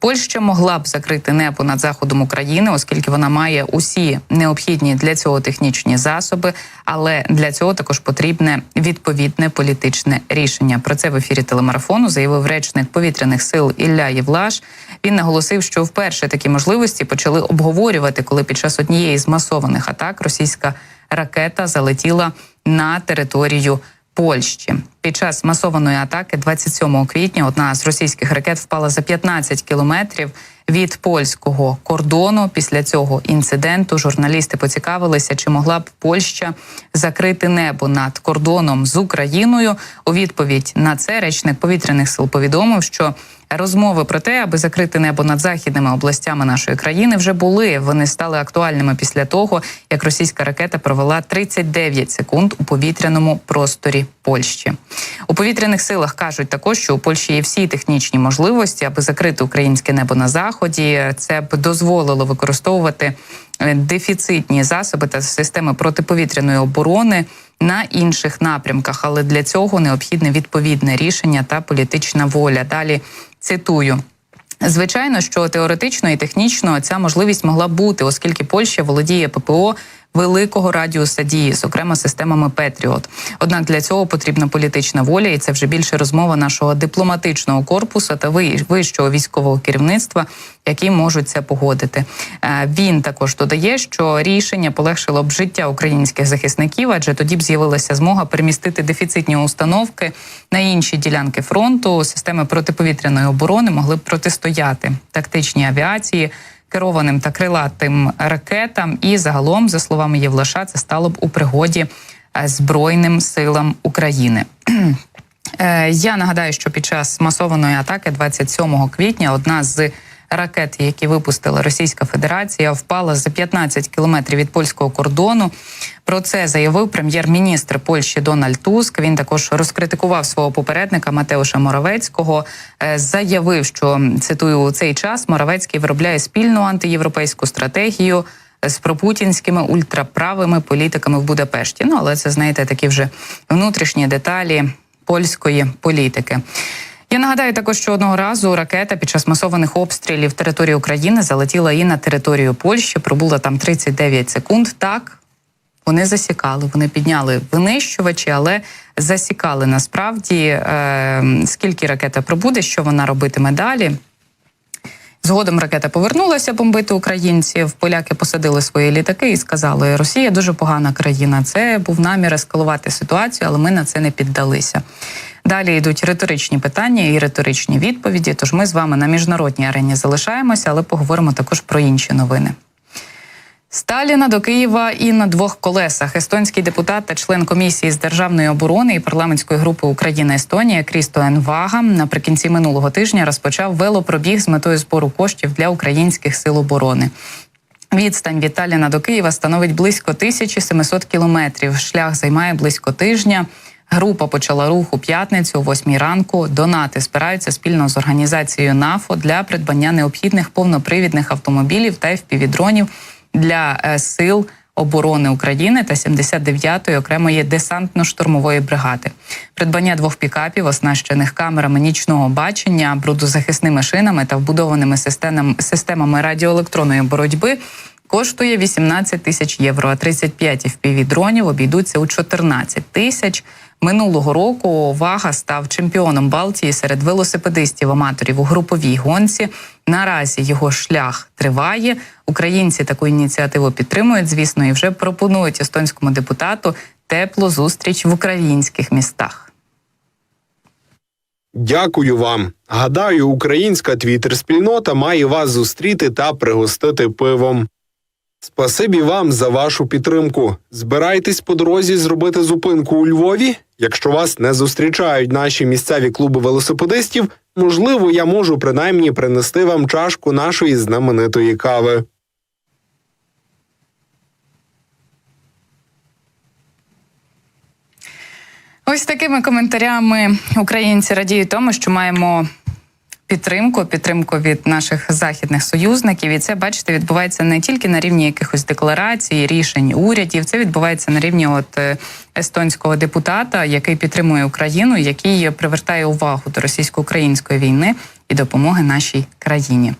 Польща могла б закрити небо над заходом України, оскільки вона має усі необхідні для цього технічні засоби, але для цього також потрібне відповідне політичне рішення. Про це в ефірі телемарафону заявив речник повітряних сил Ілля Євлаш. Він наголосив, що вперше такі можливості почали обговорювати, коли під час однієї з масованих атак російська ракета залетіла на територію. Польщі під час масованої атаки 27 квітня одна з російських ракет впала за 15 кілометрів від польського кордону. Після цього інциденту журналісти поцікавилися, чи могла б Польща закрити небо над кордоном з Україною. У відповідь на це речник повітряних сил повідомив, що розмови про те, аби закрити небо над західними областями нашої країни, вже були. Вони стали актуальними після того, як російська ракета провела 39 секунд у повітряному просторі Польщі. У повітряних силах кажуть також, що у Польщі є всі технічні можливості, аби закрити українське небо на заході. Це б дозволило використовувати е, дефіцитні засоби та системи протиповітряної оборони на інших напрямках, але для цього необхідне відповідне рішення та політична воля. Далі цитую. Звичайно, що теоретично і технічно ця можливість могла бути, оскільки Польща володіє ППО великого радіуса дії, зокрема системами Петріот. Однак для цього потрібна політична воля, і це вже більше розмова нашого дипломатичного корпусу та вищого військового керівництва, які можуть це погодити. Е, він також додає, що рішення полегшило б життя українських захисників, адже тоді б з'явилася змога перемістити дефіцитні установки на інші ділянки фронту. Системи протиповітряної оборони могли б протистояти тактичній авіації керованим та крилатим ракетам. І загалом, за словами Євлаша, це стало б у пригоді е, Збройним силам України. Е, я нагадаю, що під час масованої атаки, 27 квітня, одна з ракет, які випустила Російська Федерація, впала за 15 кілометрів від польського кордону. Про це заявив прем'єр-міністр Польщі Дональд Туск. Він також розкритикував свого попередника Матеуша Моровецького. Е, заявив, що цитую у цей час Моровецький виробляє спільну антиєвропейську стратегію. З пропутінськими ультраправими політиками в Будапешті. Ну але це знаєте такі вже внутрішні деталі польської політики. Я нагадаю також, що одного разу ракета під час масованих обстрілів території України залетіла і на територію Польщі. Пробула там 39 секунд. Так вони засікали, вони підняли винищувачі, але засікали насправді е, скільки ракета пробуде, що вона робитиме далі. Згодом ракета повернулася бомбити українців. Поляки посадили свої літаки і сказали, Росія дуже погана країна. Це був намір ескалувати ситуацію, але ми на це не піддалися. Далі йдуть риторичні питання і риторичні відповіді. Тож ми з вами на міжнародній арені залишаємося, але поговоримо також про інші новини. Сталіна до Києва і на двох колесах. Естонський депутат та член комісії з державної оборони і парламентської групи Україна Естонія Крістоен Вага наприкінці минулого тижня розпочав велопробіг з метою збору коштів для українських сил оборони. Відстань від Таліна до Києва становить близько 1700 кілометрів. Шлях займає близько тижня. Група почала рух у п'ятницю, о 8 ранку. Донати спираються спільно з організацією НАФО для придбання необхідних повнопривідних автомобілів та FPV-дронів для е, сил оборони України та 79-ї окремої десантно-штурмової бригади. Придбання двох пікапів, оснащених камерами нічного бачення, брудозахисними шинами та вбудованими системами радіоелектронної боротьби. Коштує 18 тисяч євро, а 35 FPV-дронів обійдуться у 14 тисяч. Минулого року Вага став чемпіоном Балтії серед велосипедистів-аматорів у груповій гонці. Наразі його шлях триває. Українці таку ініціативу підтримують, звісно, і вже пропонують естонському депутату теплу зустріч в українських містах. Дякую вам. Гадаю, українська твіттер-спільнота має вас зустріти та пригостити пивом. Спасибі вам за вашу підтримку. Збирайтесь по дорозі зробити зупинку у Львові. Якщо вас не зустрічають наші місцеві клуби велосипедистів, можливо, я можу принаймні принести вам чашку нашої знаменитої кави. Ось такими коментарями українці радіють тому, що маємо підтримку, підтримку від наших західних союзників. І це бачите, відбувається не тільки на рівні якихось декларацій, рішень урядів. Це відбувається на рівні от е, естонського депутата, який підтримує Україну, який привертає увагу до російсько-української війни. і допомоги нашій країні.